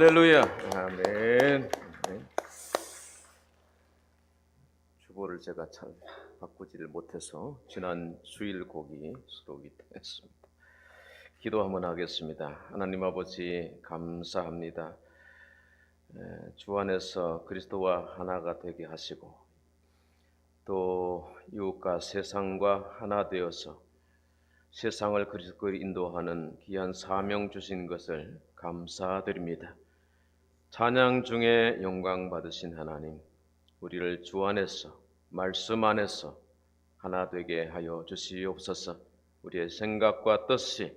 할렐루야. 아멘. 아멘. 주보를 제가 잘 바꾸지를 못해서 지난 주일 곡이 수록이 됐습니다. 기도 한번 하겠습니다. 하나님 아버지 감사합니다. 에, 주 안에서 그리스도와 하나가 되게 하시고 또 이웃과 세상과 하나 되어서 세상을 그리스도로 인도하는 귀한 사명 주신 것을 감사드립니다. 찬양 중에 영광 받으신 하나님, 우리를 주 안에서 말씀 안에서 하나 되게 하여 주시옵소서. 우리의 생각과 뜻이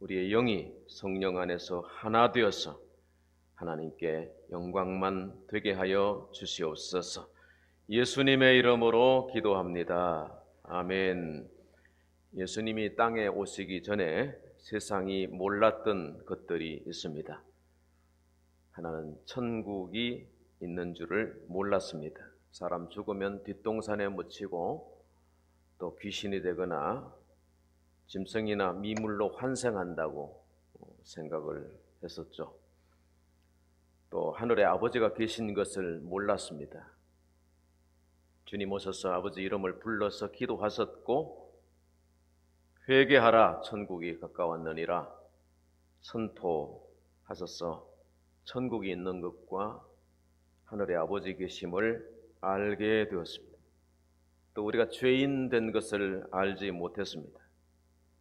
우리의 영이 성령 안에서 하나 되어서 하나님께 영광만 되게 하여 주시옵소서. 예수님의 이름으로 기도합니다. 아멘. 예수님이 땅에 오시기 전에 세상이 몰랐던 것들이 있습니다. 하나는 천국이 있는 줄을 몰랐습니다. 사람 죽으면 뒷동산에 묻히고 또 귀신이 되거나 짐승이나 미물로 환생한다고 생각을 했었죠. 또 하늘에 아버지가 계신 것을 몰랐습니다. 주님 오셔서 아버지 이름을 불러서 기도하셨고 회개하라 천국이 가까웠느니라 선포하셔서 천국이 있는 것과 하늘의 아버지 계심을 알게 되었습니다. 또 우리가 죄인 된 것을 알지 못했습니다.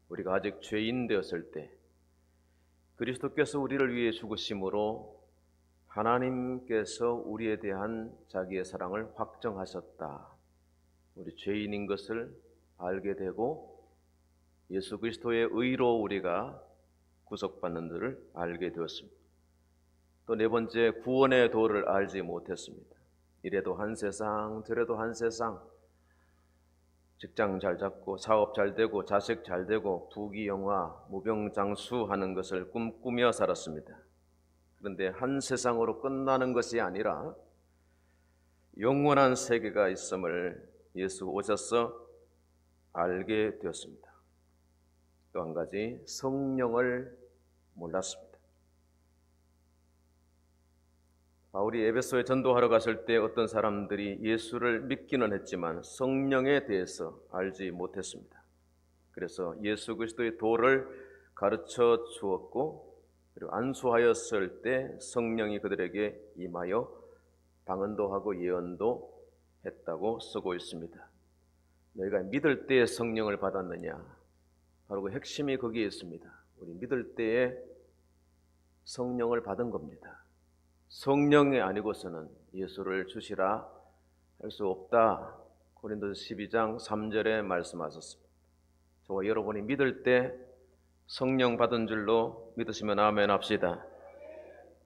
우리가 아직 죄인 되었을 때 그리스도께서 우리를 위해 죽으심으로 하나님께서 우리에 대한 자기의 사랑을 확정하셨다. 우리 죄인인 것을 알게 되고 예수 그리스도의 의로 우리가 구속받는 줄을 알게 되었습니다. 또 네 번째 구원의 도를 알지 못했습니다. 이래도 한 세상 저래도 한 세상 직장 잘 잡고 사업 잘 되고 자식 잘 되고 부귀영화 무병장수 하는 것을 꿈꾸며 살았습니다. 그런데 한 세상으로 끝나는 것이 아니라 영원한 세계가 있음을 예수 오셔서 알게 되었습니다. 또 한 가지 성령을 몰랐습니다. 바울이 에베소에 전도하러 갔을 때 어떤 사람들이 예수를 믿기는 했지만 성령에 대해서 알지 못했습니다. 그래서 예수 그리스도의 도를 가르쳐 주었고 그리고 안수하였을 때 성령이 그들에게 임하여 방언도 하고 예언도 했다고 쓰고 있습니다. 너희가 믿을 때에 성령을 받았느냐? 바로 그 핵심이 거기에 있습니다. 우리 믿을 때에 성령을 받은 겁니다. 성령이 아니고서는 예수를 주시라 할 수 없다. 고린도서 12장 3절에 말씀하셨습니다. 저와 여러분이 믿을 때 성령 받은 줄로 믿으시면 아멘 합시다.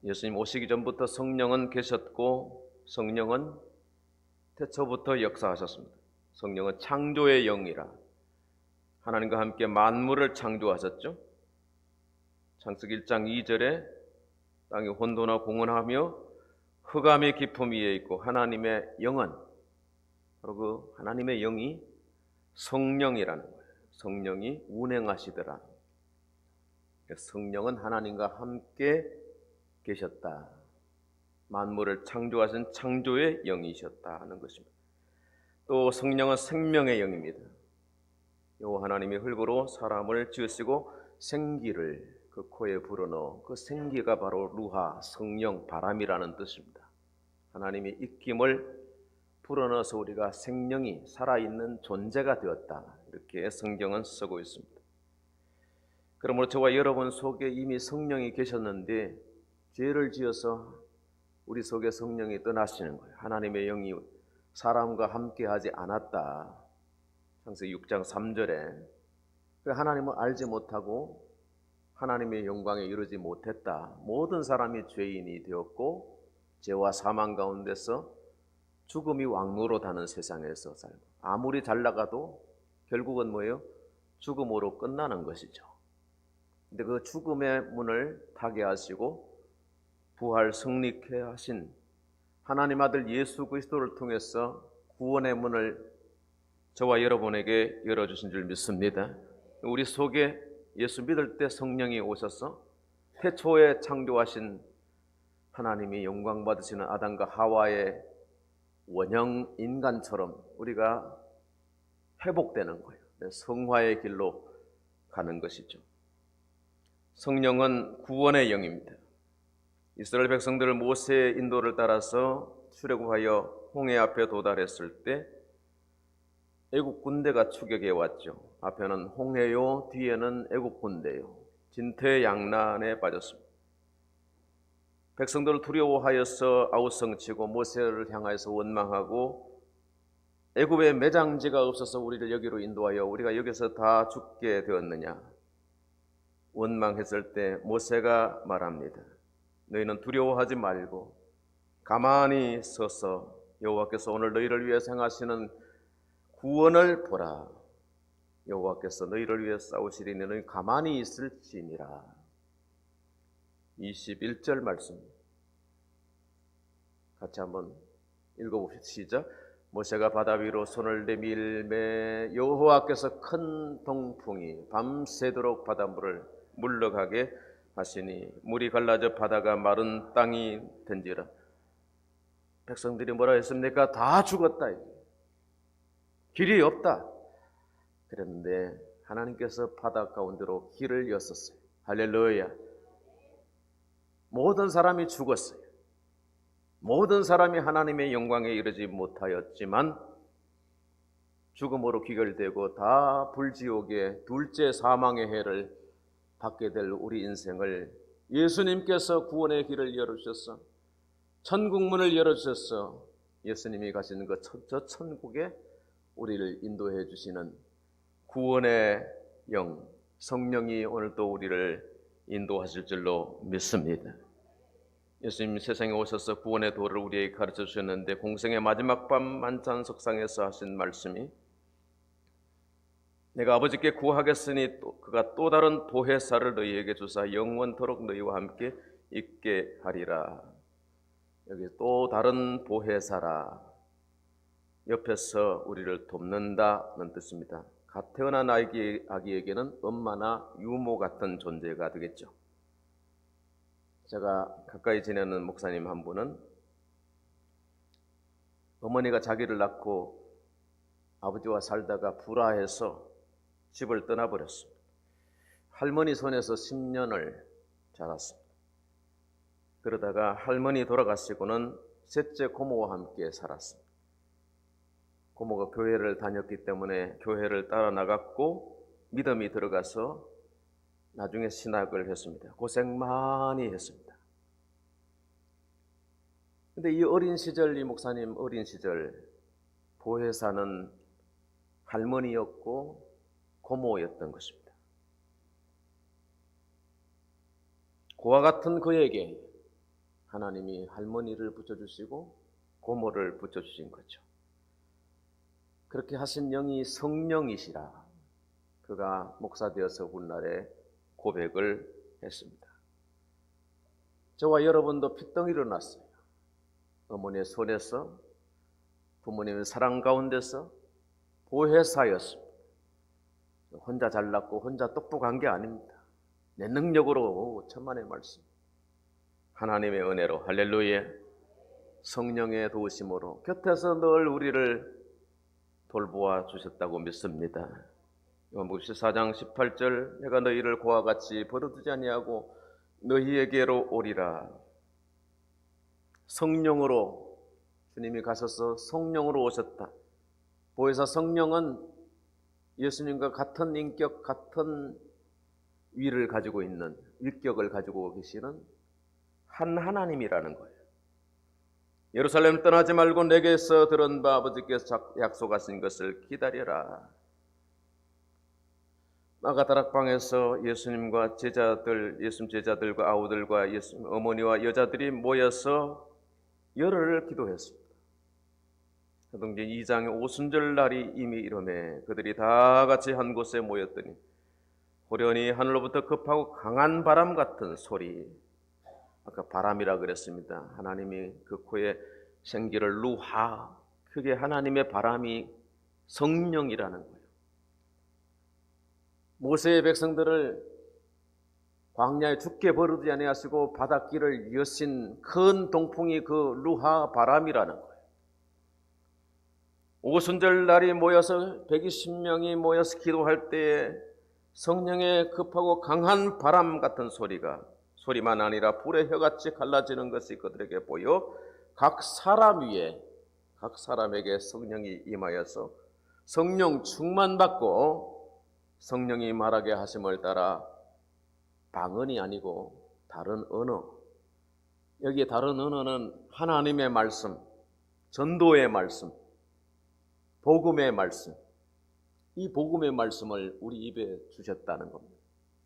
예수님 오시기 전부터 성령은 계셨고 성령은 태초부터 역사하셨습니다. 성령은 창조의 영이라 하나님과 함께 만물을 창조하셨죠. 창세기 1장 2절에 땅이 혼돈하고 공헌하며 흑암의 깊음 위에 있고 하나님의 영은 바로 그 하나님의 영이 성령이라는 거예요. 성령이 운행하시더라. 성령은 하나님과 함께 계셨다. 만물을 창조하신 창조의 영이셨다 하는 것입니다. 또 성령은 생명의 영입니다. 요 하나님이 흙으로 사람을 지으시고 생기를 그 코에 불어넣어 그 생기가 바로 루하 성령 바람이라는 뜻입니다. 하나님이 입김을 불어넣어서 우리가 생명이 살아있는 존재가 되었다. 이렇게 성경은 쓰고 있습니다. 그러므로 저와 여러분 속에 이미 성령이 계셨는데 죄를 지어서 우리 속에 성령이 떠나시는 거예요. 하나님의 영이 사람과 함께하지 않았다. 창세기 6장 3절에 그 하나님을 알지 못하고 하나님의 영광에 이르지 못했다. 모든 사람이 죄인이 되었고 죄와 사망 가운데서 죽음이 왕노로 다는 세상에서 살고 아무리 잘 나가도 결국은 뭐예요? 죽음으로 끝나는 것이죠. 근데 그 죽음의 문을 타게 하시고 부활 승리케 하신 하나님 아들 예수 그리스도를 통해서 구원의 문을 저와 여러분에게 열어주신 줄 믿습니다. 우리 속에 예수 믿을 때 성령이 오셔서 태초에 창조하신 하나님이 영광 받으시는 아담과 하와의 원형 인간처럼 우리가 회복되는 거예요. 네, 성화의 길로 가는 것이죠. 성령은 구원의 영입니다. 이스라엘 백성들을 모세의 인도를 따라서 출애굽하여 홍해 앞에 도달했을 때 애국 군대가 추격해 왔죠. 앞에는 홍해요, 뒤에는 애국 군대요. 진퇴양난에 빠졌습니다. 백성들을 두려워하여서 아우성치고 모세를 향하여서 원망하고 애굽에 매장지가 없어서 우리를 여기로 인도하여 우리가 여기서 다 죽게 되었느냐 원망했을 때 모세가 말합니다. 너희는 두려워하지 말고 가만히 서서 여호와께서 오늘 너희를 위해 생하시는 구원을 보라. 여호와께서 너희를 위해 싸우시리니 너희 가만히 있을지니라. 21절 말씀 같이 한번 읽어봅시다. 시작. 모세가 바다 위로 손을 내밀매 여호와께서 큰 동풍이 밤새도록 바닷물을 물러가게 하시니 물이 갈라져 바다가 마른 땅이 된지라. 백성들이 뭐라 했습니까? 다 죽었다. 길이 없다. 그런데 하나님께서 바다 가운데로 길을 여셨어요. 할렐루야. 모든 사람이 죽었어요. 모든 사람이 하나님의 영광에 이르지 못하였지만 죽음으로 귀결되고 다 불지옥의 둘째 사망의 해를 받게 될 우리 인생을 예수님께서 구원의 길을 열어주셔서 천국문을 열어주셔서 예수님이 가시는 그 저 천국에 우리를 인도해 주시는 구원의 영 성령이 오늘 또 우리를 인도하실 줄로 믿습니다. 예수님 세상에 오셔서 구원의 도를 우리에게 가르쳐 주셨는데 공생의 마지막 밤 만찬 석상에서 하신 말씀이 내가 아버지께 구하겠으니 또 그가 또 다른 보혜사를 너희에게 주사 영원토록 너희와 함께 있게 하리라. 여기 또 다른 보혜사라. 옆에서 우리를 돕는다는 뜻입니다. 갓 태어난 아기, 아기에게는 엄마나 유모 같은 존재가 되겠죠. 제가 가까이 지내는 목사님 한 분은 어머니가 자기를 낳고 아버지와 살다가 불화해서 집을 떠나버렸습니다. 할머니 손에서 10년을 자랐습니다. 그러다가 할머니 돌아가시고는 셋째 고모와 함께 살았습니다. 고모가 교회를 다녔기 때문에 교회를 따라 나갔고 믿음이 들어가서 나중에 신학을 했습니다. 고생 많이 했습니다. 근데 이 어린 시절, 이 목사님 어린 시절, 보혜사는 할머니였고 고모였던 것입니다. 고와 같은 그에게 하나님이 할머니를 붙여주시고 고모를 붙여주신 거죠. 그렇게 하신 영이 성령이시라 그가 목사 되어서 훗날에 고백을 했습니다. 저와 여러분도 피덩 일어났어요. 어머니의 손에서 부모님의 사랑 가운데서 보혜사였습니다. 혼자 잘났고 혼자 똑똑한 게 아닙니다. 내 능력으로 천만의 말씀. 하나님의 은혜로 할렐루야. 성령의 도우심으로 곁에서 늘 우리를 돌보아 주셨다고 믿습니다. 요한복음 14장 18절 내가 너희를 고와 같이 버려두지 아니하고 너희에게로 오리라. 성령으로 주님이 가셔서 성령으로 오셨다. 보혜사 성령은 예수님과 같은 인격, 같은 위를 가지고 있는 일격을 가지고 계시는 한 하나님이라는 거예요. 예루살렘 떠나지 말고 내게서 들은 바 아버지께서 약속하신 것을 기다려라. 마가다락방에서 예수님과 제자들, 예수님 제자들과 아우들과 예수님 어머니와 여자들이 모여서 열흘을 기도했습니다. 사도행전 2장의 오순절 날이 이미 이름에 그들이 다 같이 한 곳에 모였더니 호련히 하늘로부터 급하고 강한 바람 같은 소리 아까 바람이라 그랬습니다. 하나님이 그 코에 생기를 루하 그게 하나님의 바람이 성령이라는 거예요. 모세의 백성들을 광야에 죽게 버르지 아니하시고 바닷길을 여신 큰 동풍이 그 루하 바람이라는 거예요. 오순절 날이 모여서 120명이 모여서 기도할 때에 성령의 급하고 강한 바람 같은 소리가 소리만 아니라 불의 혀같이 갈라지는 것이 그들에게 보여 각 사람 위에 각 사람에게 성령이 임하여서 성령 충만받고 성령이 말하게 하심을 따라 방언이 아니고 다른 언어 여기에 다른 언어는 하나님의 말씀, 전도의 말씀, 복음의 말씀 이 복음의 말씀을 우리 입에 주셨다는 겁니다.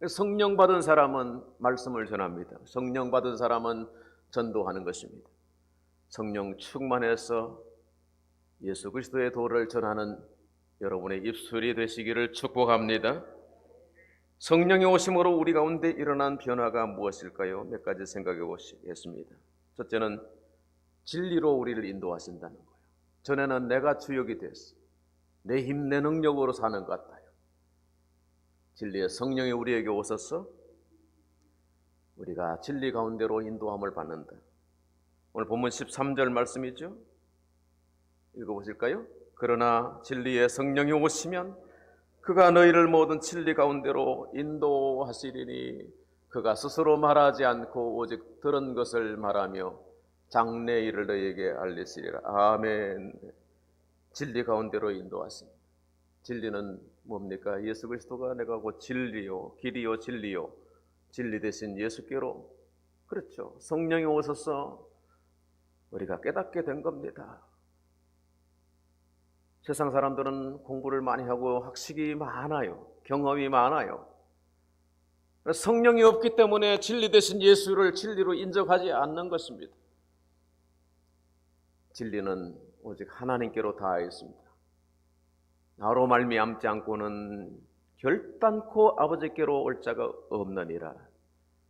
성령 받은 사람은 말씀을 전합니다. 성령 받은 사람은 전도하는 것입니다. 성령 충만해서 예수 그리스도의 도를 전하는 여러분의 입술이 되시기를 축복합니다. 성령의 오심으로 우리 가운데 일어난 변화가 무엇일까요? 몇 가지 생각해 보시겠습니다. 첫째는 진리로 우리를 인도하신다는 거예요. 전에는 내가 주역이 됐어. 내 힘, 내 능력으로 사는 것 같아요. 진리의 성령이 우리에게 오셔서 우리가 진리 가운데로 인도함을 받는다. 오늘 본문 13절 말씀이죠. 읽어보실까요? 그러나 진리의 성령이 오시면 그가 너희를 모든 진리 가운데로 인도하시리니 그가 스스로 말하지 않고 오직 들은 것을 말하며 장래 일을 너희에게 알리시리라. 아멘. 진리 가운데로 인도하십니다. 진리는 뭡니까? 예수 그리스도가 내가 곧 진리요, 길이요, 진리요. 진리 대신 예수께로 그렇죠. 성령이 오셔서 우리가 깨닫게 된 겁니다. 세상 사람들은 공부를 많이 하고 학식이 많아요. 경험이 많아요. 성령이 없기 때문에 진리 대신 예수를 진리로 인정하지 않는 것입니다. 진리는 오직 하나님께로 닿아 있습니다. 나로 말미암지 않고는 결단코 아버지께로 올 자가 없느니라.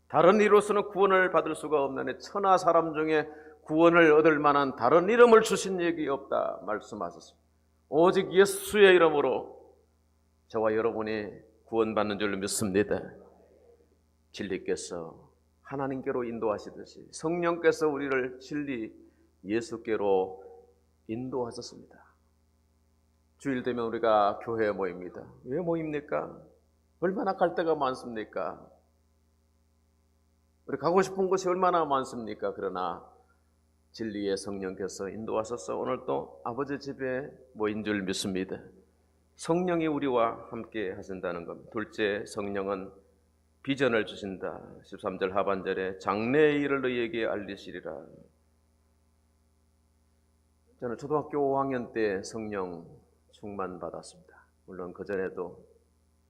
다른 이로서는 구원을 받을 수가 없느니 천하 사람 중에 구원을 얻을 만한 다른 이름을 주신 얘기 없다 말씀하셨습니다. 오직 예수의 이름으로 저와 여러분이 구원받는 줄 믿습니다. 진리께서 하나님께로 인도하시듯이 성령께서 우리를 진리 예수께로 인도하셨습니다. 주일 되면 우리가 교회에 모입니다. 왜 모입니까? 얼마나 갈 데가 많습니까? 우리 가고 싶은 곳이 얼마나 많습니까? 그러나 진리의 성령께서 인도하셔서 오늘 또 아버지 집에 모인 줄 믿습니다. 성령이 우리와 함께 하신다는 겁니다. 둘째, 성령은 비전을 주신다. 13절 하반절에 장래의 일을 너희에게 알리시리라. 저는 초등학교 5학년 때 성령 충만 받았습니다. 물론 그 전에도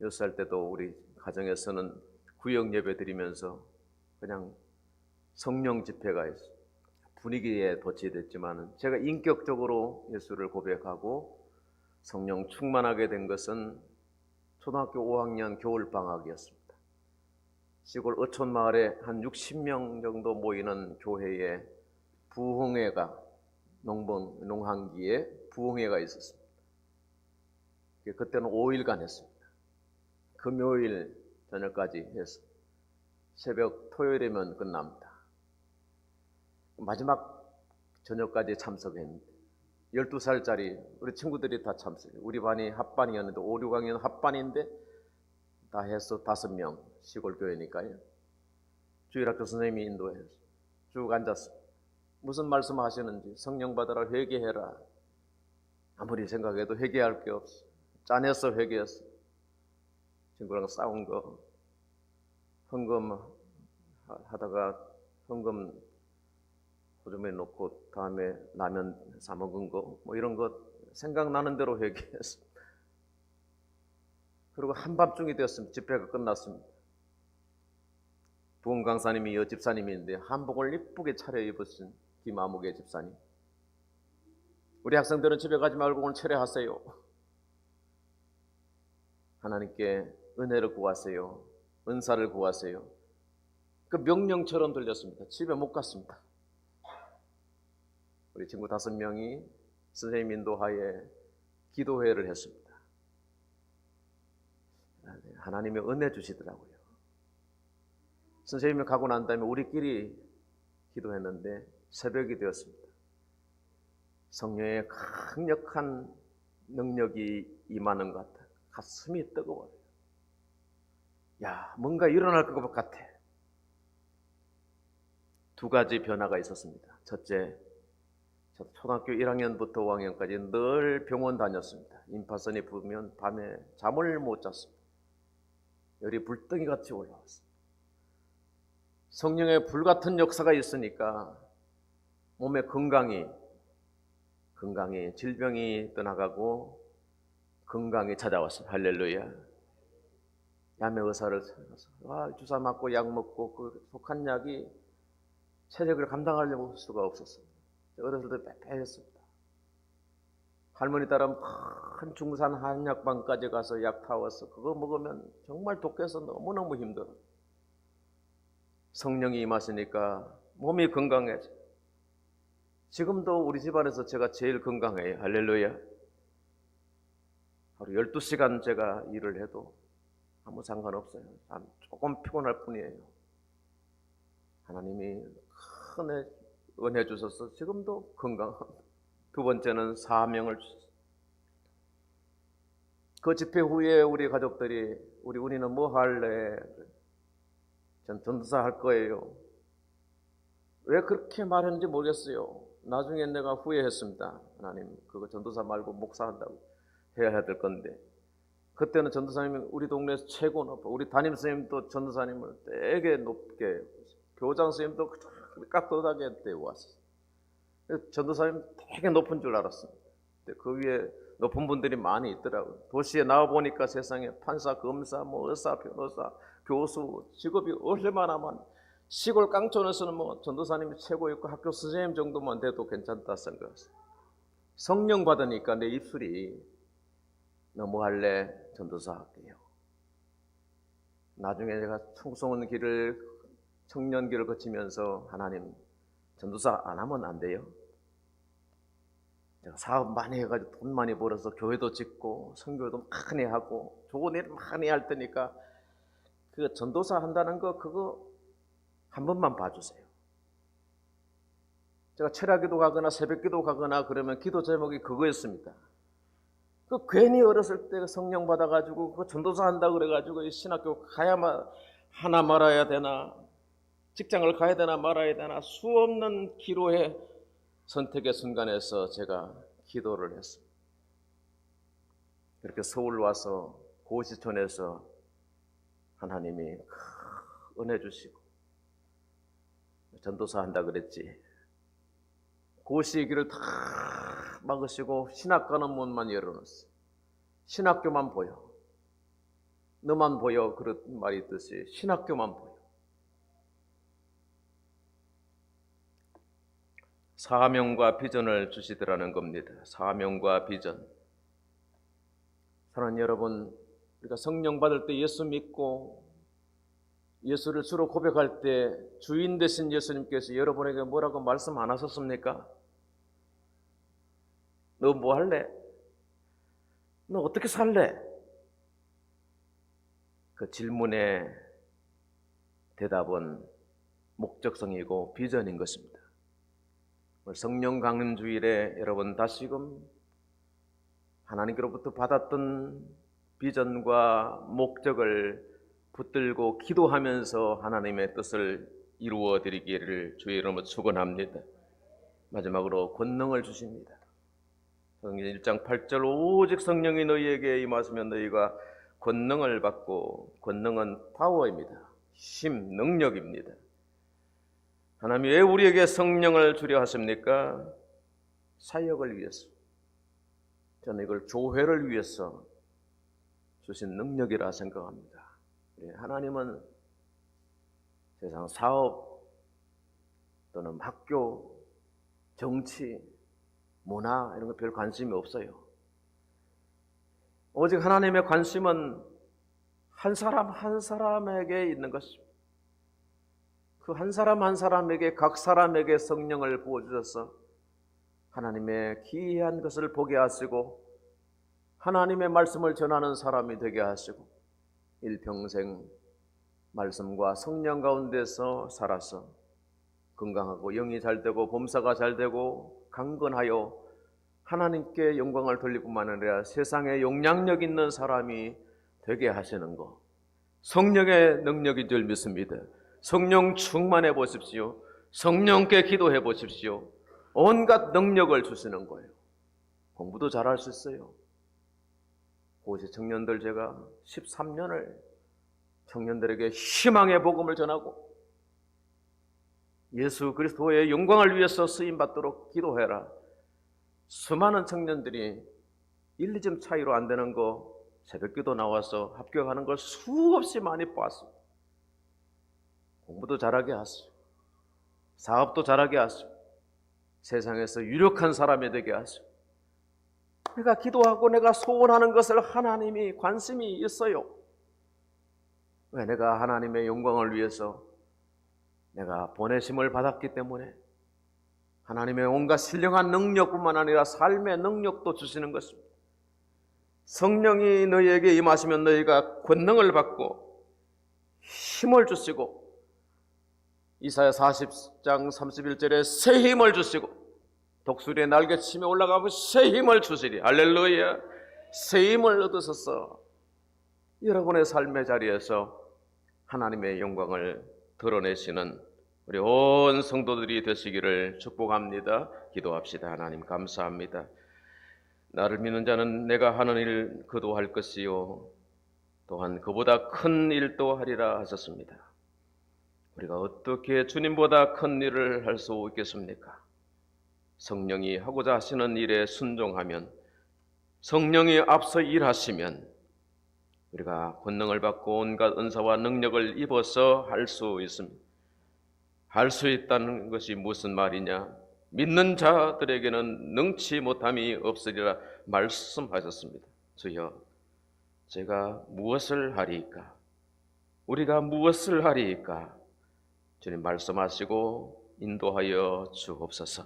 6살 때도 우리 가정에서는 구역 예배 드리면서 그냥 성령 집회가 있어 분위기에 도취됐지만 제가 인격적으로 예수를 고백하고 성령 충만하게 된 것은 초등학교 5학년 겨울 방학이었습니다. 시골 어촌 마을에 한 60명 정도 모이는 교회에 부흥회가 농번 농한기에 부흥회가 있었습니다. 그때는 5일간 했습니다. 금요일 저녁까지 해서 새벽 토요일이면 끝납니다. 마지막 저녁까지 참석했는데 12살짜리 우리 친구들이 다 참석해요. 우리 반이 합반이었는데 5, 6학년 합반인데 다 해서 다섯 명 시골 교회니까요. 주일학교 선생님이 인도해서 쭉 앉았습니다. 무슨 말씀 하시는지 성령 받아라 회개해라. 아무리 생각해도 회개할 게 없어. 짠해서 회개했어. 친구랑 싸운 거 헌금 하다가 헌금 호점에 놓고 다음에 라면 사 먹은 거 뭐 이런 것 생각나는 대로 회개했어. 그리고 한밤중이 되었습니다. 집회가 끝났습니다. 부흥 강사님이 여 집사님인데 한복을 이쁘게 차려입으신 김아무개 집사님. 우리 학생들은 집에 가지 말고 오늘 철회하세요. 하나님께 은혜를 구하세요. 은사를 구하세요. 그 명령처럼 들렸습니다. 집에 못 갔습니다. 우리 친구 다섯 명이 선생님 인도하에 기도회를 했습니다. 하나님의 은혜 주시더라고요. 선생님이 가고 난 다음에 우리끼리 기도했는데 새벽이 되었습니다. 성령의 강력한 능력이 임하는 것 같아. 가슴이 뜨거워요. 야, 뭔가 일어날 것 같아. 두 가지 변화가 있었습니다. 첫째, 저 초등학교 1학년부터 5학년까지 늘 병원 다녔습니다. 임파선이 부으면 밤에 잠을 못 잤습니다. 열이 불덩이 같이 올라왔습니다. 성령의 불같은 역사가 있으니까 몸의 건강이 건강이 질병이 떠나가고 건강이 찾아왔어요. 할렐루야. 야매 의사를 찾아서 와 주사 맞고 약 먹고 그 속한 약이 체력을 감당하려고 수가 없었어요. 어렸을 때 빼빼했습니다. 할머니 따라 큰 중산 한약방까지 가서 약 타와서 그거 먹으면 정말 독해서 너무너무 힘들어. 성령이 임하시니까 몸이 건강해져. 지금도 우리 집안에서 제가 제일 건강해요. 할렐루야. 하루 12시간 제가 일을 해도 아무 상관없어요. 참 조금 피곤할 뿐이에요. 하나님이 큰 은혜 주셔서 지금도 건강합니다. 두 번째는 사명을 주셨어요. 그 집회 후에 우리 가족들이 우리 우리는 뭐 할래? 전 전도사 할 거예요. 왜 그렇게 말했는지 모르겠어요. 나중에 내가 후회했습니다. 하나님, 그거 전도사 말고 목사 한다고 해야 될 건데. 그때는 전도사님이 우리 동네에서 최고 높아. 우리 담임 선생님도 전도사님을 되게 높게, 교장 선생님도 깍도하게 때왔어요. 전도사님 되게 높은 줄 알았습니다. 근데 그 위에 높은 분들이 많이 있더라고요. 도시에 나와 보니까 세상에 판사, 검사, 뭐 의사, 변호사, 교수 직업이 얼마나 많. 시골 깡촌에서는 뭐 전도사님이 최고였고 학교 선생님 정도만 돼도 괜찮다 생각했어요. 성령 받으니까 내 입술이 할래? 전도사 할게요. 나중에 제가 청소년 길을 청년길을 거치면서 하나님 전도사 안 하면 안 돼요. 제가 사업 많이 해가지고 돈 많이 벌어서 교회도 짓고 선교도 많이 하고 좋은 일 많이 할 테니까 그 전도사 한다는 거 그거 한 번만 봐주세요. 제가 철학기도 가거나 새벽기도 가거나 그러면 기도 제목이 그거였습니다. 그 괜히 어렸을 때 성령 받아가지고 그 전도사 한다 그래가지고 신학교 가야만 하나 말아야 되나 직장을 가야 되나 말아야 되나 수없는 기로의 선택의 순간에서 제가 기도를 했습니다. 그렇게 서울 와서 고시촌에서 하나님이 은혜 주시고 전도사 한다 그랬지. 고시의 길을 다 막으시고 신학 가는 문만 열어놨어. 신학교만 보여. 너만 보여. 그런 말이 있듯이 신학교만 보여. 사명과 비전을 주시더라는 겁니다. 사명과 비전. 사랑하는 여러분, 우리가 성령 받을 때 예수 믿고 예수를 주로 고백할 때 주인 되신 예수님께서 여러분에게 뭐라고 말씀 안 하셨습니까? 너 뭐 할래? 너 어떻게 살래? 그 질문의 대답은 목적성이고 비전인 것입니다. 성령 강림 주일에 여러분 다시금 하나님께로부터 받았던 비전과 목적을 붙들고 기도하면서 하나님의 뜻을 이루어 드리기를 주의 이름으로 축원합니다. 마지막으로 권능을 주십니다. 성경 1장 8절 오직 성령이 너희에게 임하시면 너희가 권능을 받고 권능은 파워입니다. 힘, 능력입니다. 하나님 왜 우리에게 성령을 주려 하십니까? 사역을 위해서. 저는 이걸 교회를 위해서 주신 능력이라 생각합니다. 예, 하나님은 세상 사업 또는 학교, 정치, 문화 이런 거 별 관심이 없어요. 오직 하나님의 관심은 한 사람 한 사람에게 있는 것입니다. 그 한 사람 한 사람에게 각 사람에게 성령을 부어주셔서 하나님의 기이한 것을 보게 하시고 하나님의 말씀을 전하는 사람이 되게 하시고 일평생 말씀과 성령 가운데서 살아서 건강하고 영이 잘 되고 범사가 잘 되고 강건하여 하나님께 영광을 돌릴 뿐만 아니라 세상에 영향력 있는 사람이 되게 하시는 것. 성령의 능력인 줄 믿습니다. 성령 충만해 보십시오. 성령께 기도해 보십시오. 온갖 능력을 주시는 거예요. 공부도 잘할 수 있어요. 고시 청년들 제가 13년을 청년들에게 희망의 복음을 전하고 예수 그리스도의 영광을 위해서 쓰임 받도록 기도해라. 수많은 청년들이 1, 2점 차이로 안 되는 거 새벽기도 나와서 합격하는 걸 수없이 많이 보았습니다. 공부도 잘하게 하시고 사업도 잘하게 하시고 세상에서 유력한 사람이 되게 하시고 내가 기도하고 내가 소원하는 것을 하나님이 관심이 있어요. 왜 내가 하나님의 영광을 위해서 내가 보내심을 받았기 때문에 하나님의 온갖 신령한 능력뿐만 아니라 삶의 능력도 주시는 것입니다. 성령이 너희에게 임하시면 너희가 권능을 받고 힘을 주시고 이사야 40장 31절에 새 힘을 주시고 독수리의 날개 치며 올라가고 새 힘을 주시리 할렐루야 새 힘을 얻으셔서 여러분의 삶의 자리에서 하나님의 영광을 드러내시는 우리 온 성도들이 되시기를 축복합니다. 기도합시다. 하나님 감사합니다. 나를 믿는 자는 내가 하는 일 그도 할 것이요 또한 그보다 큰 일도 하리라 하셨습니다. 우리가 어떻게 주님보다 큰 일을 할 수 있겠습니까? 성령이 하고자 하시는 일에 순종하면 성령이 앞서 일하시면 우리가 권능을 받고 온갖 은사와 능력을 입어서 할 수 있습니다. 할 수 있다는 것이 무슨 말이냐? 믿는 자들에게는 능치 못함이 없으리라 말씀하셨습니다. 주여, 제가 무엇을 하리이까? 우리가 무엇을 하리이까? 주님 말씀하시고 인도하여 주옵소서.